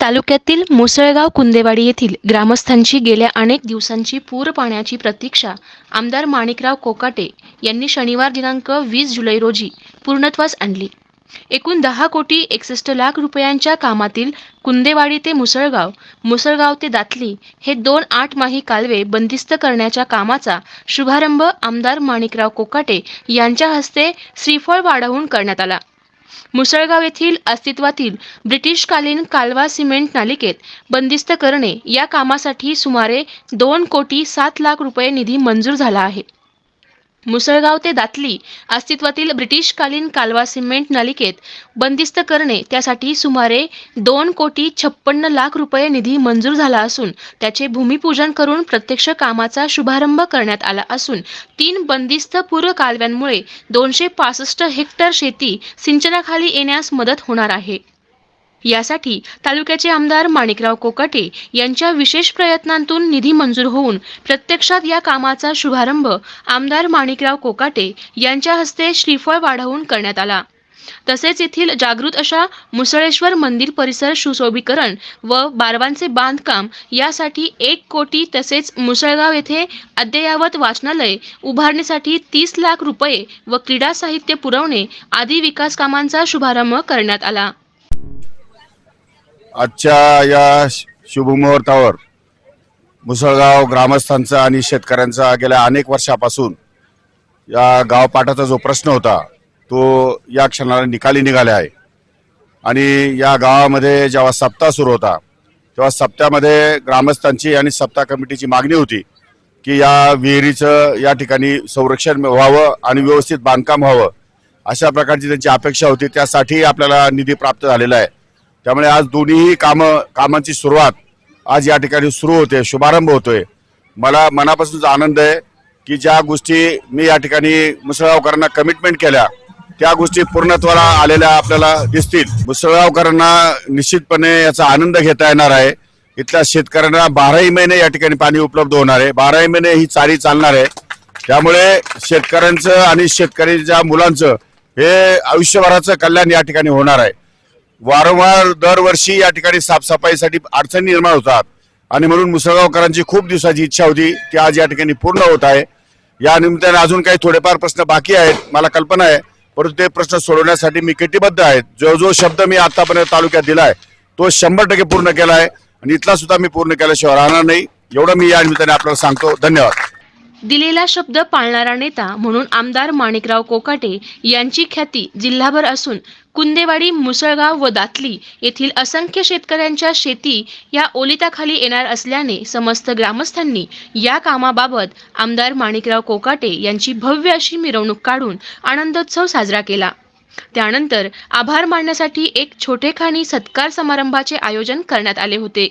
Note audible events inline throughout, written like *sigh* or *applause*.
तालुक्यातील मुसळगाव कुंदेवाडी येथील ग्रामस्थांची गेल्या अनेक दिवसांची पूर पाण्याची प्रतीक्षा आमदार माणिकराव कोकाटे यांनी शनिवार दिनांक वीस जुलै रोजी पूर्णत्वास आणली. एकूण दहा कोटी एकसष्ट लाख रुपयांच्या कामातील कुंदेवाडी ते मुसळगाव मुसळगाव ते दातली हे दोन आठ माही कालवे बंदिस्त करण्याच्या कामाचा शुभारंभ आमदार माणिकराव कोकाटे यांच्या हस्ते श्रीफळ वाढवून करण्यात आला. मुसळगाव येथील अस्तित्वातील ब्रिटिशकालीन कालवा सिमेंट नालिकेत बंदिस्त करणे या कामासाठी सुमारे दोन कोटी सात लाख रुपये निधी मंजूर झाला आहे. मुसळगाव ते दातली अस्तित्वातील ब्रिटिशकालीन कालवा सिमेंट नलिकेत बंदिस्त करणे त्यासाठी सुमारे दोन कोटी छप्पन्न लाख रुपये निधी मंजूर झाला असून त्याचे भूमिपूजन करून प्रत्यक्ष कामाचा शुभारंभ करण्यात आला असून तीन बंदिस्त पूर्व कालव्यांमुळे दोनशे पासष्ट हेक्टर शेती सिंचनाखाली येण्यास मदत होणार आहे. यासाठी तालुक्याचे आमदार माणिकराव कोकाटे यांच्या विशेष प्रयत्नांतून निधी मंजूर होऊन प्रत्यक्षात या कामाचा शुभारंभ आमदार माणिकराव कोकाटे यांच्या हस्ते श्रीफळ वाढवून करण्यात आला. तसेच येथील जागृत अशा मुसळेश्वर मंदिर परिसर सुशोभीकरण व बारवांचे बांधकाम यासाठी एक कोटी तसेच मुसळगाव येथे अद्ययावत वाचनालय उभारण्यासाठी तीस लाख रुपये व क्रीडा साहित्य पुरवणे आदी विकास कामांचा शुभारंभ करण्यात आला. आजच्या या शुभमुहूर्तावर मुसळगाव ग्रामस्थांचा आणि शेतकऱ्यांचा गेल्या अनेक वर्षापासून या गावपाठाचा जो प्रश्न होता तो या क्षणाला निकाली निघाला आहे. आणि या गावामध्ये जेव्हा सप्ताह सुरू होता तेव्हा सप्त्यामध्ये ग्रामस्थांची आणि सप्ताह कमिटीची मागणी होती की या विहिरीचं या ठिकाणी संरक्षण व्हावं आणि व्यवस्थित बांधकाम व्हावं अशा प्रकारची त्यांची अपेक्षा होती. त्यासाठी आपल्याला निधी प्राप्त झालेला आहे. त्यामुळे आज दोन्हीही कामं कामांची सुरुवात आज या ठिकाणी सुरू होते शुभारंभ होतोय. मला मनापासूनच आनंद आहे की ज्या गोष्टी मी या ठिकाणी मुसळगावकरांना कमिटमेंट केल्या त्या गोष्टी पूर्णत्वाला आलेल्या आपल्याला दिसतील. मुसळगावकरांना निश्चितपणे याचा आनंद घेता येणार आहे. इथल्या शेतकऱ्यांना बाराही महिने या ठिकाणी पाणी उपलब्ध होणार आहे. बाराही महिने ही चाली चालणार आहे. त्यामुळे शेतकऱ्यांचं आणि शेतकऱ्यांच्या मुलांचं हे आयुष्यभराचं कल्याण या ठिकाणी होणार आहे. वारंवार दरवर्षी या ठिकाणी साफसफाईसाठी अडचणी निर्माण होतात. आणि म्हणून मुसळगावकरांची खूप दिवसाची इच्छा होती ती आज या ठिकाणी पूर्ण होत आहे. या निमित्ताने अजून काही थोडेफार प्रश्न बाकी आहेत मला कल्पना आहे. परंतु ते प्रश्न सोडवण्यासाठी मी कटिबद्ध आहे. जो जो शब्द मी आतापर्यंत तालुक्यात दिलाय तो शंभर टक्के पूर्ण केलाय. आणि इथला सुद्धा मी पूर्ण केल्याशिवाय राहणार नाही. एवढं मी या निमित्ताने आपल्याला सांगतो. धन्यवाद. दिलेला शब्द पाळणारा नेता म्हणून आमदार माणिकराव कोकाटे यांची ख्याती जिल्हाभर असून कुंदेवाडी मुसळगाव व दातली येथील असंख्य शेतकऱ्यांच्या शेती या ओलिताखाली येणार असल्याने समस्त ग्रामस्थांनी या कामाबाबत आमदार माणिकराव कोकाटे यांची भव्य अशी मिरवणूक काढून आनंदोत्सव साजरा केला. त्यानंतर आभार मानण्यासाठी एक छोटेखानी सत्कार समारंभाचे आयोजन करण्यात आले होते.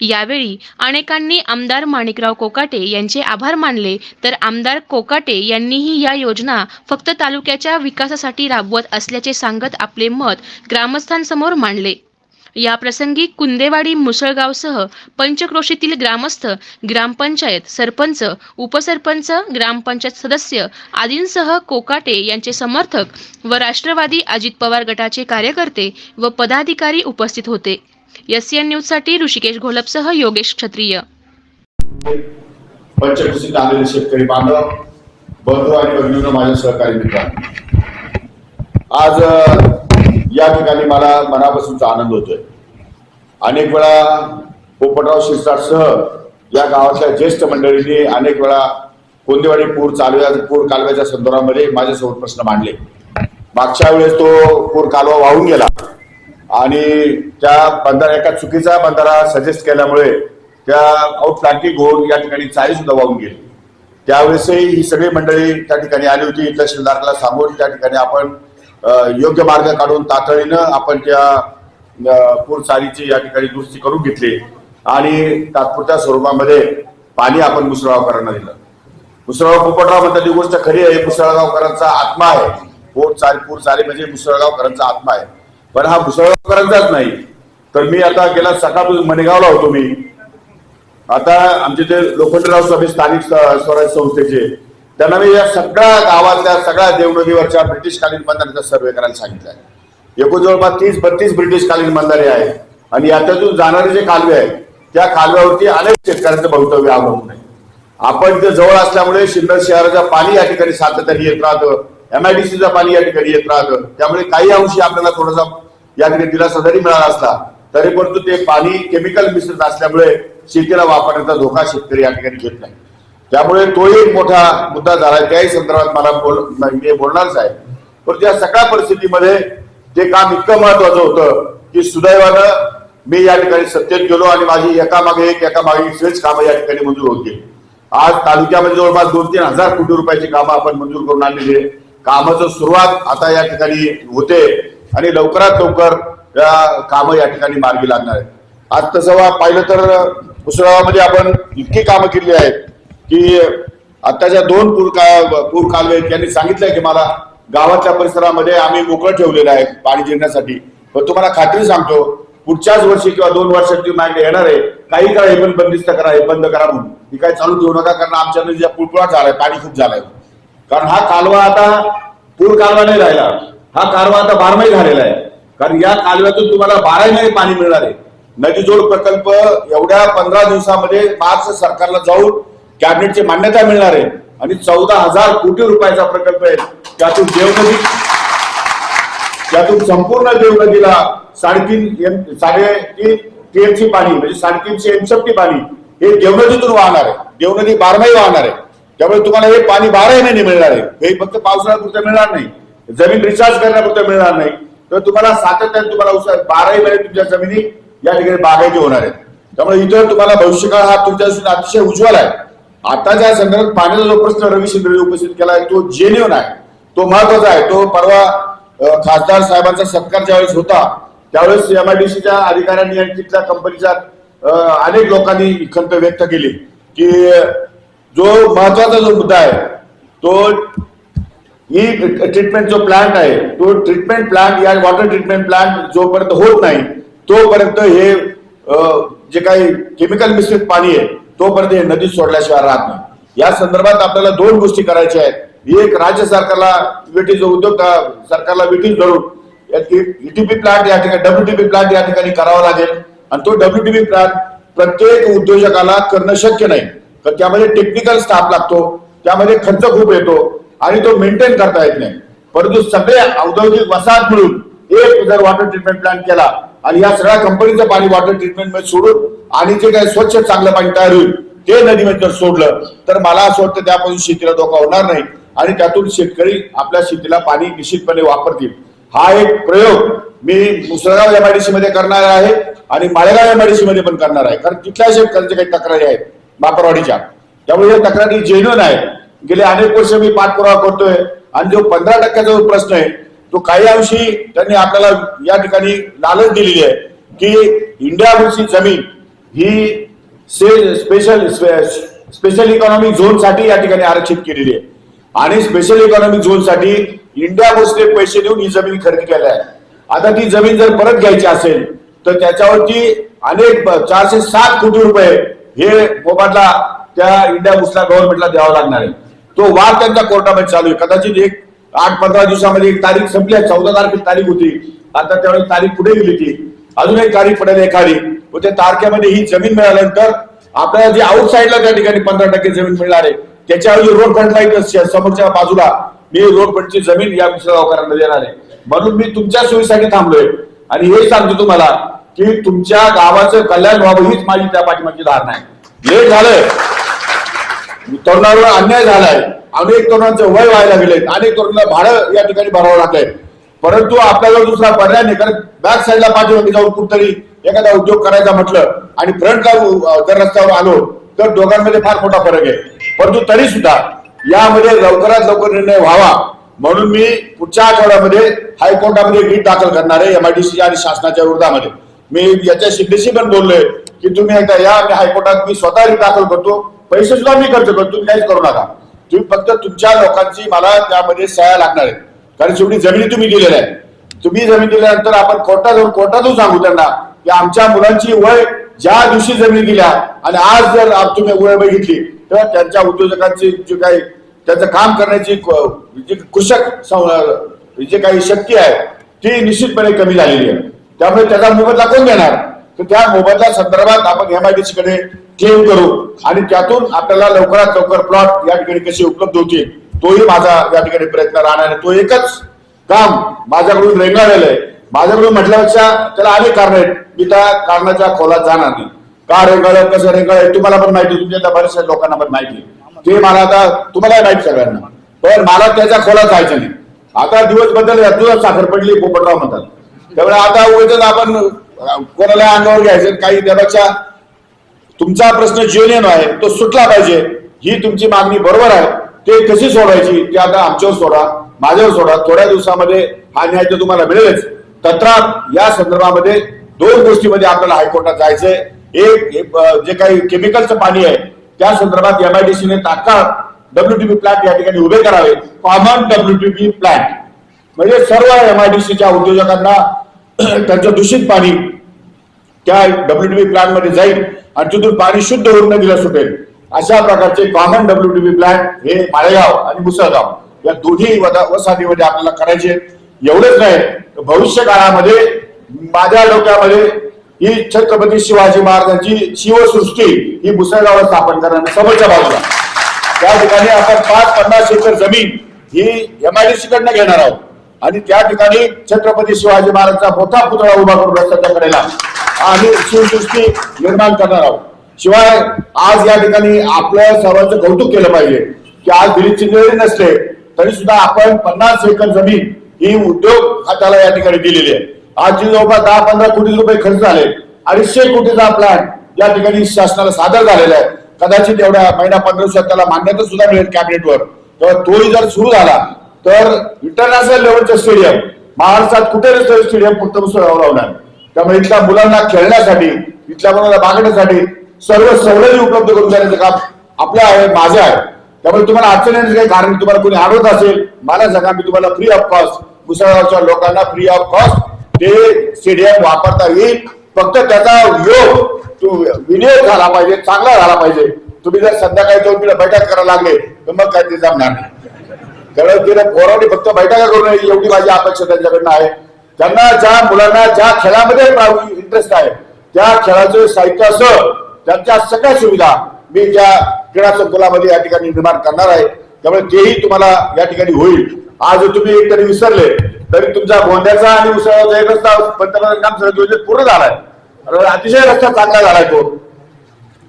यावेळी अनेकांनी आमदार माणिकराव कोकाटे यांचे आभार मानले. तर आमदार कोकाटे यांनीही या योजना फक्त तालुक्याच्या विकासासाठी राबवत असल्याचे सांगत आपले मत ग्रामस्थांसमोर मांडले. याप्रसंगी कुंदेवाडी मुसळगावसह पंचक्रोशीतील ग्रामस्थ ग्रामपंचायत सरपंच उपसरपंच ग्रामपंचायत सदस्य आदींसह कोकाटे यांचे समर्थक व राष्ट्रवादी अजित पवार गटाचे कार्यकर्ते व पदाधिकारी उपस्थित होते. एस एन न्यूजसाठी ऋषिकेश घोलपसह योगेश क्षत्रिय. पंचकृषीत आलेले शेतकरी बांधव बंधू आणि भगिनींनो माझ्या सहकारी मित्रांनो. आज या ठिकाणी मला मनापासूनचा आनंद होतोय. अनेक वेळा पोपटराव शिरसाटसह या गावातल्या ज्येष्ठ मंडळींनी अनेक वेळा कोंदेवाडी पूर चालव्या पूर कालव्याच्या संदर्भामध्ये माझ्यासमोर प्रश्न मांडले. मागच्या वेळेस तो पूर कालवा वाहून गेला आणि त्या बंधारा एका चुकीचा बंधारा सजेस्ट केल्यामुळे त्या औटलांटी होऊन या ठिकाणी चाळी सुद्धा वाहून गेली. त्यावेळेसही ही सगळी मंडळी त्या ठिकाणी आली होती. तहसीलदारला सांगून त्या ठिकाणी आपण योग्य मार्ग काढून तातडीनं आपण त्या अ, पूर या ठिकाणी दुरुस्ती करून घेतली. आणि तात्पुरत्या स्वरूपामध्ये पाणी आपण मुसळगावकरांना दिलं. मुसळगाव पोपटराव म्हणतात ही गोष्ट खरी आहे मुसळगावकरांचा आत्मा आहे. पोट चाल पूर चाली म्हणजे मुसळगावकरांचा आत्मा आहे. पण हा मुसळगावकरांचाच नाही. तर मी आता गेला सकाळपासून मणेगावला होतो मी. आता आमचे ते लोखंडराव सभे स्थानिक स्वराज्य संस्थेचे त्यांना मी या सगळ्या गावातल्या सगळ्या देवनदीवरच्या ब्रिटिशकालीन बंधाऱ्याचा सर्वे करायला सांगितलंय. एकूण जवळपास तीस बत्तीस ब्रिटिशकालीन बंधारे आहेत. आणि याच्यातून जाणारे जे कालवे आहेत त्या कालव्यावरती अनेक शेतकऱ्यांचं भवितव्य अवलंबून आहे. आपण ते जवळ असल्यामुळे सिन्नर शहराचं पाणी या ठिकाणी सातत्याने येत राहतं. एमआयडीसीचं पाणी या ठिकाणी येत राहतं. त्यामुळे काही अंशी आपल्याला थोडासा या ठिकाणी दिलासा जरी मिळाला असला तरी परंतु ते पाणी केमिकल मिश्रित असल्यामुळे शेतीला वापरण्याचा धोका शेतकरी या ठिकाणी घेत नाही. त्यामुळे तो एक मोठा मुद्दा झाला. त्याही संदर्भात मला बोल मी बोलणारच आहे पण त्या सगळ्या परिस्थितीमध्ये ते काम इतकं महत्वाचं होतं की सुदैवानं मी या ठिकाणी सत्तेत गेलो आणि माझी एका मागे एक एकामागे एक कामं या ठिकाणी मंजूर होती आज तालुक्यामध्ये जवळपास दोन तीन हजार कोटी रुपयाची कामं आपण मंजूर करून आणलेली आहे कामाचं सुरुवात आता या ठिकाणी होते आणि लवकरात लवकर या कामं या ठिकाणी मार्गी लागणार आहेत. आज तसं पाहिलं तर उसळावामध्ये आपण इतकी कामं केली आहेत. की आताच्या दोन पूर का पूर कालवे यांनी सांगितलंय की मला गावाच्या परिसरामध्ये आम्ही मोकळं ठेवलेलं आहे पाणी जिरण्यासाठी. पण तुम्हाला खात्री सांगतो पुढच्याच वर्षी किंवा दोन वर्षाची मागणी येणार आहे. काही काळ हे पण बंदिस्त करा हे बंद करा म्हणून. ही काय चालू ठेवू नका कारण आमच्या नदी पुळपुळा झालाय पाणी खूप झालंय. कारण हा कालवा आता पूर कालवा नाही राहिला. हा कालवा आता बारमाही झालेला आहे. कारण या कालव्यातून तुम्हाला बाराही महिने पाणी मिळणार आहे. नदीजोड प्रकल्प एवढ्या पंधरा दिवसामध्ये मार्च सरकारला जाऊन कॅबिनेटची मान्यता मिळणार आहे. आणि चौदा हजार कोटी रुपयाचा प्रकल्प आहे. त्यातून देवनदी त्यातून संपूर्ण देवनदीला साडेतीन साडेतीन टीएमसी पाणी म्हणजे साडेतीनशे एमसेफ्टी पाणी हे देवनदीतून वाहणार आहे. देवनदी बारमाही वाहणार आहे. त्यामुळे तुम्हाला हे पाणी बाराही महिने मिळणार आहे. हे फक्त पावसाळ्यापुरतं मिळणार नाही. जमीन रिचार्ज करण्यापुरतं मिळणार नाही. तर तुम्हाला सातत्याने तुम्हाला बाराही महिने तुमच्या जमिनी या ठिकाणी बागायती होणार आहेत. त्यामुळे इथं तुम्हाला भविष्यकाळ हा तुमच्या अतिशय उज्ज्वल आहे. आताच्या संदर्भात पाण्याचा जो प्रश्न रवी शिंदे उपस्थित केला आहे तो जेन्युन आहे. तो महत्त्वाचा आहे. तो परवा खासदार साहेबांचा सत्कार ज्यावेळेस होता त्यावेळेस एमआयडीसीच्या अधिकाऱ्यांनी आणि तिथल्या कंपनीच्या अनेक लोकांनी खंत व्यक्त केली की जो महत्त्वाचा जो मुद्दा आहे तो ही ट्रीटमेंट जो प्लांट आहे तो ट्रीटमेंट प्लांट या वॉटर ट्रीटमेंट प्लांट जोपर्यंत होत नाही तोपर्यंत हे जे काही केमिकल मिश्रित पाणी आहे तोपर्यंत हे नदीत सोडल्याशिवाय राहत नाही. या संदर्भात आपल्याला दोन गोष्टी करायच्या आहेत. एक राज्य सरकारला वेटीज उद्योग सरकारला विटी धरून. ईटीपी प्लांट या ठिकाणी डब्ल्यूटीपी प्लांट या ठिकाणी करावा लागेल. आणि तो डब्ल्यूटीपी प्लांट प्रत्येक उद्योजकाला करणं शक्य नाही. तर त्यामध्ये टेक्निकल स्टाफ लागतो. त्यामध्ये खर्च खूप येतो. आणि तो मेंटेन करता येत नाही. परंतु सगळे औद्योगिक वसाहत मिळून एक जर वॉटर ट्रीटमेंट प्लांट केला आणि या सगळ्या कंपनीचं पाणी वॉटर ट्रीटमेंटमध्ये सोडून आणि जे काही स्वच्छ चांगलं पाणी तयार होईल ते नदीमध्ये जर सोडलं तर मला असं वाटतं त्यापासून शेतीला धोका होणार नाही. आणि त्यातून शेतकरी आपल्या शेतीला पाणी निश्चितपणे वापरतील. हा एक प्रयोग मी मुसळगाव एमआयडीसी मध्ये करणार आहे आणि माळेगाव एमआयडीसी मध्ये पण करणार आहे. कारण तिथल्या शेतकऱ्यांच्या काही तक्रारी आहेत बापरवाडीच्या त्यामुळे या तक्रारी जेन्युन आहेत. गेले अनेक वर्ष मी पाठपुरावा करतोय आणि जो पंधरा टक्क्याचा जो प्रश्न आहे तो काही अंशी त्यांनी आपल्याला या ठिकाणी लालच दिलेली आहे की इंडिया बुलची जमीन ही स्पेशल स्पेशल इकॉनॉमिक झोनसाठी या ठिकाणी आरक्षित केलेली आहे. आणि स्पेशल इकॉनॉमिक झोनसाठी इंडिया बुल्सने पैसे देऊन ही जमीन खरेदी केली आहे. आता ती जमीन जर परत घ्यायची असेल तर त्याच्यावरती अनेक चारशे सात कोटी रुपये हे मोबदला त्या इंडिया बुसला गव्हर्नमेंटला द्यावा लागणार आहे. तो वाद त्यांच्या कोर्टामध्ये चालू आहे. कदाचित एक आठ पंधरा दिवसामध्ये एक तारीख संपली आहे. चौदा तारखेची तारीख होती. आता त्यावेळेस तारीख पुढे गेली ती अजून एक तारीख पडेल एखादी. व त्या तारखेमध्ये ही जमीन मिळाल्यानंतर आपल्याला जी आउटसाईडला त्या ठिकाणी पंधरा टक्के जमीन मिळणार आहे. त्याच्याऐवजी रोड फ्रंटला इथं समोरच्या बाजूला मी रोड फ्रंटची जमीन या गावकऱ्यांना देणार आहे. म्हणून मी तुमच्या सोयीसाठी थांबलोय. आणि हे सांगतो तुम्हाला की तुमच्या गावाचं कल्याण व्हावं हीच माझी त्या पाठीमागची धारणा आहे. लेट झालंय. तरुणांवर अन्याय झालाय. अनेक तरुणांचं वय व्हायला गेले अनेक तरुणांना भाडं या ठिकाणी भरावं लागलंय. परंतु आपल्याला दुसरा पर्याय नाही कारण बॅक साईडला पाठीमागे जाऊन कुठतरी एखादा उद्योग करायचा म्हटलं आणि फ्रंटला जर रस्त्यावर आलो तर दोघांमध्ये फार मोठा फरक आहे. परंतु तरी सुद्धा यामध्ये लवकरात लवकर निर्णय व्हावा. म्हणून मी पुढच्या आठवड्यामध्ये हायकोर्टामध्ये रीट दाखल करणार आहे एमआयडीसी आणि शासनाच्या विरोधामध्ये. मी याच्या शिंदेशी पण बोललोय की तुम्ही एकदा या मी हायकोर्टात मी स्वतः रीट दाखल करतो. पैसे सुद्धा मी खर्च करतो तुम्ही काहीच करू नका. तुम्ही फक्त तुमच्या लोकांची मला त्यामध्ये सह्या लागणार आहे. कारण शेवटी जमिनी तुम्ही दिलेल्या आहेत. तुम्ही जमीन दिल्यानंतर आपण कोर्टात जाऊन कोर्टातून सांगू त्यांना की आमच्या मुलांची वय ज्या दिवशी जमीन दिल्या आणि आज जर तुम्ही वय बघितली तर त्यांच्या उद्योजकांची जे काही त्यांचं काम करण्याची कुशक जी सं- काही शक्ती आहे ती निश्चितपणे कमी झालेली आहे. त्यामुळे त्याचा मोबदला कोण देणार तर त्या मोबदल्या संदर्भात आपण एमआयडीसी कडे क्लेम करू आणि त्यातून आपल्याला लवकरात लवकर प्लॉट या ठिकाणी कसे उपलब्ध होतील तोही माझा या ठिकाणी प्रयत्न राहणार आहे. तो एकच काम माझ्याकडून रेंगाळलेलं आहे. माझ्याकडून म्हटल्यापेक्षा त्याला अनेक कारण आहेत. मी त्या कारणाच्या खोलात जाणार नाही. का रेंगाळ कसं रेंगाळ तुम्हाला पण माहिती तुमच्या बऱ्याचशा लोकांना पण माहिती ते मला आता तुम्हाला माहिती सगळ्यांना. पण मला त्याच्या खोलात जायचं नाही. आता दिवस बदल तुझा साखर पडली पोपटराव म्हणतात. त्यामुळे आता उगाच आपण कोणाला अंगावर घ्यायचं काही त्यापेक्षा तुमचा प्रश्न जेन्युन आहे तो सुटला पाहिजे. ही तुमची मागणी बरोबर आहे. ते कशी सोडवायची ते आता आमच्यावर सोडा माझ्यावर सोडा. थोड्या दिवसामध्ये हा न्याय तर तुम्हाला मिळेलच. तत्रात या संदर्भामध्ये दोन गोष्टीमध्ये आपल्याला हायकोर्टात जायचंय. एक हे, जे काही केमिकलचं पाणी आहे त्या संदर्भात एमआयडीसीने तात्काळ डब्ल्यूटीपी प्लांट या ठिकाणी उभे करावे. कॉमन डब्ल्यूटीपी प्लांट म्हणजे सर्व एमआयडीसीच्या उद्योजकांना *clears throat* त्यांचं दूषित पाणी त्या डब्ल्यूटीबी प्लॅनमध्ये जाईल आणि तिथून पाणी शुद्ध होऊन नदीला सुटेल. अशा प्रकारचे कॉमन डब्ल्यूटीबी प्लॅन हे माळेगाव आणि मुसळगाव या दोन्ही वदा- वसाहतीमध्ये आपल्याला करायचे. एवढंच नाही भविष्य काळामध्ये माझ्या डोक्यामध्ये ही छत्रपती शिवाजी महाराजांची शिवसृष्टी ही मुसळगावात स्थापन करणार समोरच्या बाजूला. त्या ठिकाणी आपण पाच पन्नास एकर जमीन ही एमआयडीसी कडनं घेणार आहोत. आणि त्या ठिकाणी छत्रपती शिवाजी महाराजांचा मोठा पुतळा उभा करून रस्त्याच्या कडेला. आणि सुसृष्टी निर्माण करणार आहोत. शिवाय आज या ठिकाणी आपल्या सर्वांचं कौतुक केलं पाहिजे की आज दिल्लीची जरी नसले तरी सुद्धा आपण पन्नास एकर जमीन ही उद्योग खात्याला या ठिकाणी दिलेली आहे. आज जी जवळपास दहा पंधरा कोटी रुपये खर्च झाले अडीचशे कोटीचा प्लॅन या ठिकाणी शासनाला सादर झालेला आहे. कदाचित एवढ्या महिना पंधरा दिवसात त्याला मान्यता सुद्धा मिळेल कॅबिनेटवर. तर तोही जर सुरू झाला तर इंटरनॅशनल लेवलचं स्टेडियम महाराष्ट्रात कुठे स्टेडियम फक्त मुसळगावला त्यामुळे इथल्या मुलांना खेळण्यासाठी इथल्या मुलांना बागण्यासाठी सर्व सवलती उपलब्ध करून देण्याचं काम आपलं आहे माझं आहे. त्यामुळे तुम्हाला अडचण येण्याचं काही कारण तुम्हाला कोणी आढळत असेल मला सांगा मी तुम्हाला फ्री ऑफ कॉस्ट मुसळगावच्या लोकांना फ्री ऑफ कॉस्ट ते स्टेडियम वापरता येईल. फक्त त्याचा योग तो विनियोग झाला पाहिजे चांगला झाला पाहिजे. तुम्ही जर संध्याकाळी जाऊन तिला बैठक करायला लागले तर मग काय ते जमणार नाही. कारण तिला पोरांनी फक्त बैठका करू नये एवढी माझी अपेक्षा त्यांच्याकडनं आहे. त्यांना ज्या मुलांना ज्या खेळामध्ये इंटरेस्ट आहे त्या खेळाचं साहित्य असं त्यांच्या सगळ्या सुविधा मी त्या क्रीडा संकुलामध्ये या ठिकाणी निर्माण करणार आहे त्यामुळे तेही तुम्हाला या ठिकाणी होईल. आज तुम्ही एक तरी विसरले तरी तुमचा गोंद्याचा आणि उसळाचा एक रस्ता पंतप्रधान काम सगळं योजनेत पूर्ण झालाय. अतिशय रस्ता चांगला झालाय तो.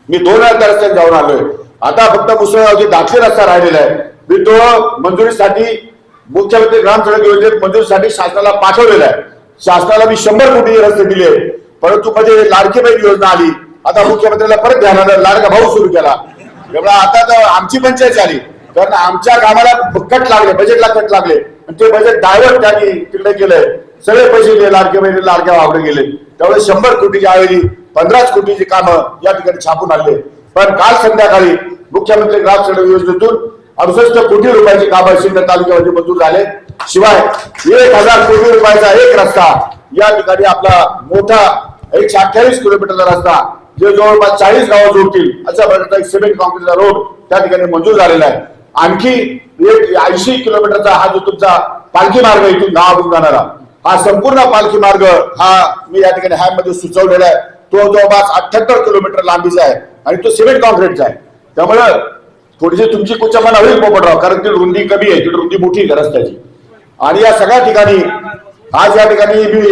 मी दोन हजार त्या रस्त्यात जाऊन आलोय. आता फक्त मुसळगावचे दाखले रस्ता राहिलेला आहे मी तो मंजुरीसाठी मुख्यमंत्री ग्राम सडक योजनेत मंजुरीसाठी शासनाला पाठवलेला आहे. शासनाला मी शंभर कोटी रस्ते दिले. परंतु मध्ये लाडकी बहीण योजना आली. आता मुख्यमंत्र्याला परत ध्यान आलं. लाडका भाऊ सुरू केला. त्यामुळे आता तर आमची पंचायत झाली. कारण आमच्या गावाला कट लागले. बजेटला कट लागले. आणि ते बजेट डायव्हर्ट त्यांनी तिकडे केलंय. सगळे पैसे गेले. लाडके बहिणी लाडक्या वावडे गेले. त्यामुळे शंभर कोटीच्या ऐवजी पंधराच कोटीची कामं या ठिकाणी छापून आले पण काल संध्याकाळी मुख्यमंत्री ग्राम सडक योजनेतून अडुसष्ट कोटी रुपयाची कामं सिन्नर तालुक्यामध्ये मंजूर झाले. शिवाय एक हजार कोटी रुपयाचा एक रस्ता या ठिकाणी आपला मोठा एकशे अठ्ठावीस किलोमीटरचा रस्ता जे जवळपास चाळीस गावं जोडतील अशा प्रकारचा एक सिमेंट कॉन्क्रीटचा रोड त्या ठिकाणी मंजूर झालेला आहे. आणखी एक ऐंशी किलोमीटरचा हा जो तुमचा पालखी मार्ग इथून गावातून जाणारा हा संपूर्ण पालखी मार्ग हा मी या ठिकाणी हॅममध्ये सुचवलेला आहे. तो जवळपास अठ्याहत्तर किलोमीटर लांबीचा आहे आणि तो सिमेंट कॉन्क्रीटचा आहे. त्यामुळं थोडीशी तुमची कुचमना होईल पोपटराव कारण ती रुंदी कमी आहे ती रुंदी मोठी आहे रस्त्याची. आणि या सगळ्या ठिकाणी आज या ठिकाणी मी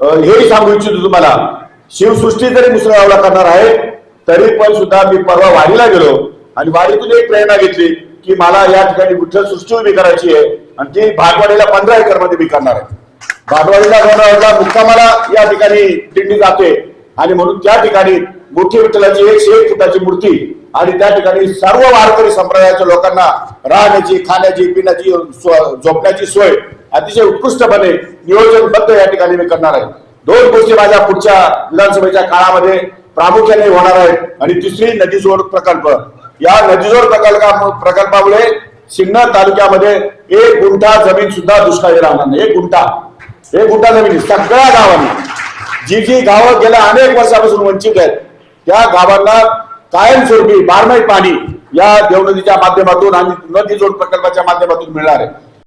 हेही सांगू इच्छितो तुम्हाला शिवसृष्टी जरी मुसळगावला करणार आहे तरी पण सुद्धा मी परवा वाडीला गेलो आणि वाडीतून एक प्रेरणा घेतली की मला या ठिकाणी विठ्ठल सृष्टी उभी करायची आहे आणि ती भागवाडीला पंधरा एकरमध्ये मी करणार आहे. भागवाडीला मुक्कामाला या ठिकाणी दिंडी जाते आणि म्हणून त्या ठिकाणी मोठी विठ्ठलाची एकशे एक फुटाची मूर्ती आणि त्या ठिकाणी सर्व वारकरी संप्रदायाच्या लोकांना राहण्याची खाण्याची पिण्याची झोपण्याची सोय अतिशय उत्कृष्टपणे नियोजनबद्ध या ठिकाणी मी करणार आहे. दोन गोष्टी माझ्या पुढच्या विधानसभेच्या काळामध्ये प्रामुख्याने होणार आहेत. आणि तिसरी नदीजोड प्रकल्प. या नदीजोड प्रकल्पा प्रकल्पामुळे सिन्नर तालुक्यामध्ये एक गुंठा जमीन सुद्धा दुष्काळी राहणार नाही. एक गुंठा. एक गुंठा जमीन सगळ्या गावांनी. जी जी गावं गेल्या अनेक वर्षापासून वंचित आहेत. त्या गावांना कायमस्वरूपी बारमाही पाणी या देवनदीच्या माध्यमातून आणि नदी जोड प्रकल्पाच्या माध्यमातून मिळणार आहे.